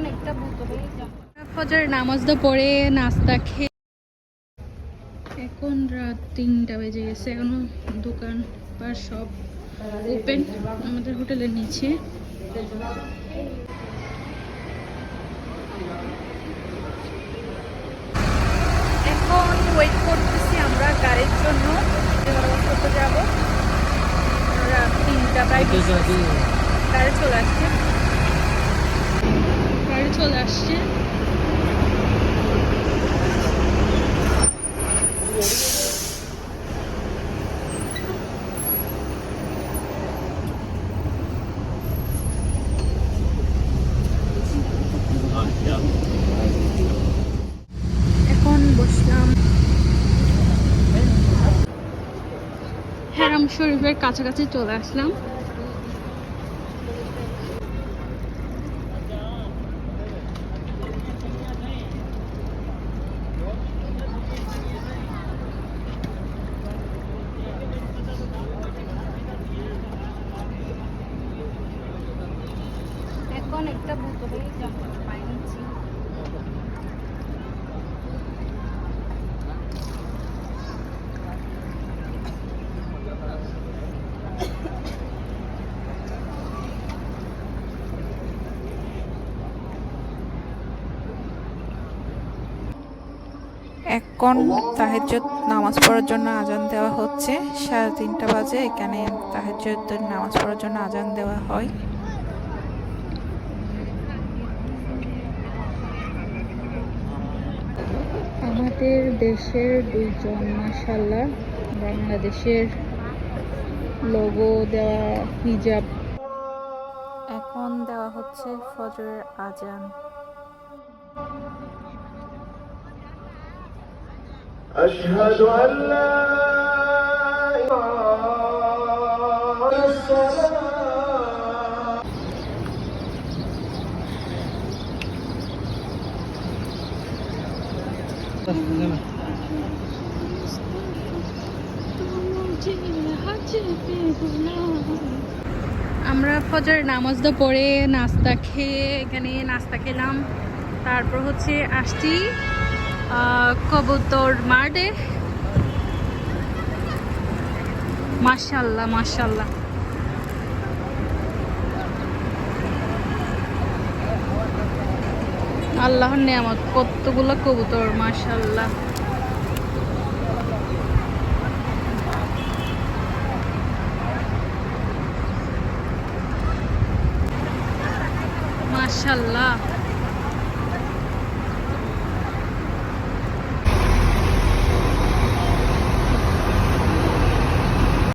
এখন একটা ফজর নামাজ তো পড়ে নাস্তা খেয়ে। এখন রাত তিনটা বেজে গেছে এখনও দোকান বা সব ওপেন আমাদের হোটেলের নিচে। এখন ওয়েট করতেছি আমরা গাড়ির জন্য করতে যাব। রাত তিনটা প্রায় গাড়ি চলে আসছে গাড়ি চলে আসছে এখন বসলাম হ্যারাম শরীফের কাছাকাছি চলে আসলাম। এখন একটা বোতলে পানি নিচ্ছি। এখন তাহেজ্জুদ নামাজ পড়ার জন্য আজান দেওয়া হচ্ছে। সাড়ে তিনটা বাজে এখানে তাহেজ্জুদের নামাজ পড়ার জন্য আজান দেওয়া হয়। আমাদের দেশের দুইজন মাসাল্লাহ বাংলাদেশের লোগো দেওয়া হিজাব এখন দেওয়া হচ্ছে ফজরের আজান। أشهد أن لا إله إلا الصلاة আমরা ফজরের নামাজটা পড়ে নাস্তা খেয়ে এখানে নাস্তা খেলাম তারপর হচ্ছে আসছি আহ, কবুতর মাঠে। মাশাল্লাহ মাশাল্লাহ আল্লাহর নিয়ামত কতগুলো কবুতর মাশাল্লাহ মাশাল্লাহ